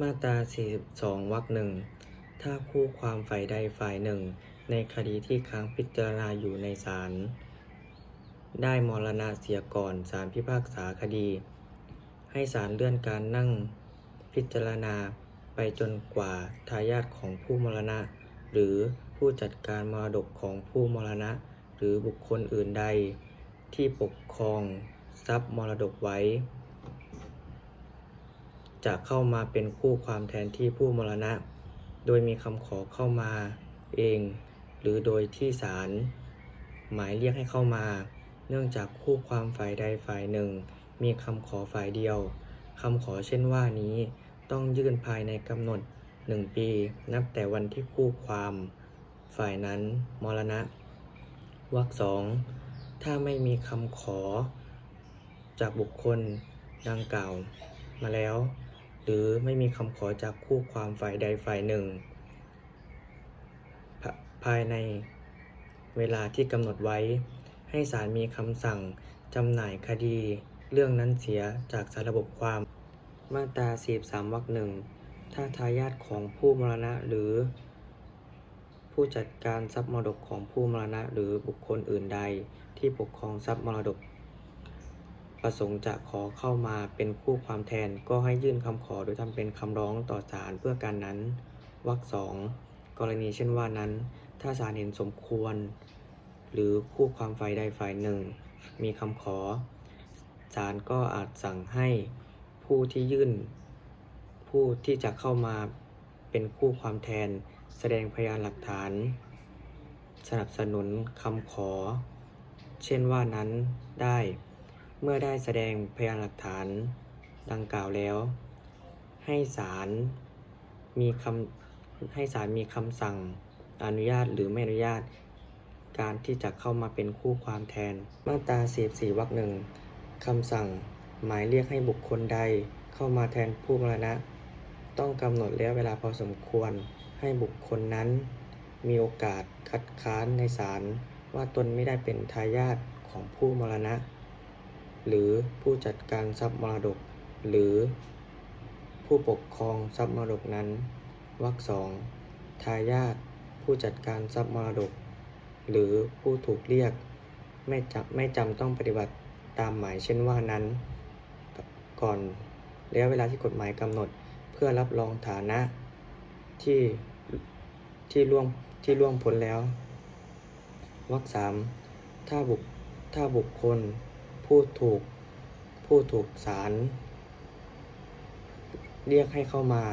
มาตรา 42 วรรคหนึ่ง ถ้าคู่ความฝ่ายใดฝ่ายหนึ่ง ในคดีที่ค้างพิจารณาอยู่ในศาล ได้มรณะเสียก่อนศาลพิพากษาคดี ให้ศาลเลื่อนการนั่งพิจารณาไปจนกว่าทายาทของผู้มรณะ หรือผู้จัดการมรดกของผู้มรณะ หรือบุคคลอื่นใด ที่ปกครองทรัพย์มรดกไว้ จะเข้ามาเป็นคู่ความแทนที่ผู้มรณะ โดยมีคำขอเข้ามาเอง หรือโดยที่ศาลหมายเรียกให้เข้ามา เนื่องจากคู่ความฝ่ายใดฝ่ายหนึ่ง มีคำขอฝ่ายเดียวคำขอเช่นว่านี้ต้องยื่นภายในกำหนดหนึ่งปี นับแต่วันที่คู่ความ ฝ่ายนั้นมรณะวรรคสองถ้าไม่มีคำขอ จากบุคคลดังกล่าวมาแล้ว หรือไม่มีคำขอจากคู่ความฝ่ายใดฝ่ายหนึ่งภภายในเวลาที่กำหนดไว้ ให้ศาลมีคำสั่งจำหน่ายคดี เรื่องนั้นเสียจากสารระบบความ มาตรา43วรรคหนึ่งถ้าทายาทของผู้มรณะหรือ ผู้จัดการทรัพย์มรดกของผู้มรณะหรือบุคคลอื่นใดที่ปกครองทรัพย์มรดก ประสงค์จะขอเข้ามาเป็นคู่ความแทนก็ให้ยื่นคำขอโดยทำเป็นคำร้องต่อศาลเพื่อการนั้นวรรคสองกรณีเช่นว่านั้น ถ้าศาลเห็นสมควร หรือคู่ความฝ่ายใดฝ่ายหนึ่ง มีคำขอศาลก็อาจสั่งให้ผู้ที่ยื่น ผู้ที่จะเข้ามาเป็นคู่ความแทน แสดงพยานหลักฐาน สนับสนุนคำขอ เช่นว่านั้นได้ เมื่อได้แสดงพยานหลักฐานดังกล่าวแล้ว ให้ศาลมีคำให้ศาลมีคำสั่งอนุญาตหรือไม่อนุญาต การที่จะเข้ามาเป็นคู่ความแทน มาตรา44วรรคหนึ่งคำสั่งหมายเรียกให้บุคคลใดเข้ามาแทนผู้มรณะ ต้องกำหนดระยะเวลาพอสมควรให้บุคคลนั้น มีโอกาสคัดค้านในศาลว่าตนไม่ได้เป็นทายาทของผู้มรณะ หรือผู้จัดการทรัพย์มรดก หรือผู้ปกครองทรัพย์มรดกนั้น วรรคสองทายาทผู้จัดการทรัพย์มรดก หรือผู้ถูกเรียก ไม่จำไม่จำต้องปฏิบัติตามหมายเช่นว่านั้น ก่อนระยะเวลาที่กฎหมายกำหนด เพื่อรับรองฐานะที่ที่ล่วงที่ล่วงพ้นแล้ววรรคสามถ้าบุคถ้าบุคคล ผู้ถูกผู้ถูกศาลเรียกให้เข้ามา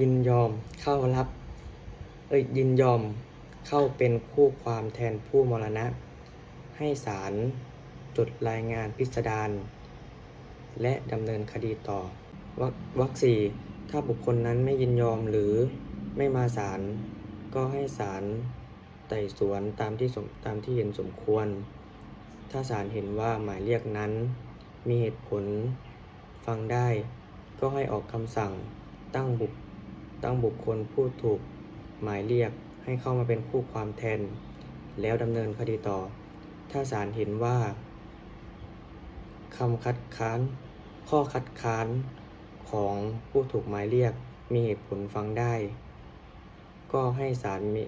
ยินยอมเข้ารับเอ้ยยินยอมเข้าเป็นคู่ความแทนผู้มรณะ ให้ศาลจดรายงานพิสดารและดำเนินคดีต่อวรรควรรคสี่ถ้าบุคคลนั้นไม่ยินยอมหรือไม่มาศาลก็ให้ศาลไต่สวนตามที่สมตามที่เห็นสมควร ถ้าศาลเห็นว่าหมายเรียกนั้น มีเหตุผลฟังได้ ก็ให้ออกคำสั่งตั้งบุคตั้งบุคคลผู้ถูกหมายเรียกให้เข้ามาเป็นคู่ความแทน แล้วดำเนินคดีต่อ ถ้าศาลเห็นว่าคำคัดค้าน ข้อคัดค้านของผู้ถูกหมายเรียกมีเหตุผลฟังได้ ก็ให้ศาลมี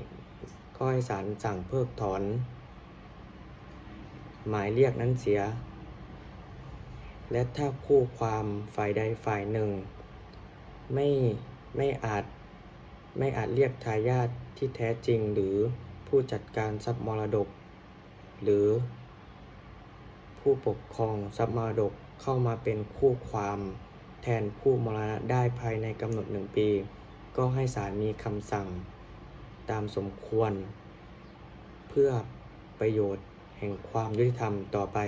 ก็ให้ศาลสั่งเพิกถอน หมายเรียกนั้นเสีย และถ้าคู่ความฝ่ายใดฝ่ายหนึ่ง ไม่ไม่อาจไม่อาจเรียกทายาทที่แท้จริงหรือผู้จัดการทรัพย์มรดก หรือผู้ปกครองทรัพย์มรดกเข้ามาเป็นคู่ความแทนผู้มรณะได้ภายในกำหนดหนึ่งปี ก็ให้ศาลมีคำสั่ง ตามสมควร เพื่อประโยชน์ แห่งความยุติธรรมต่อไป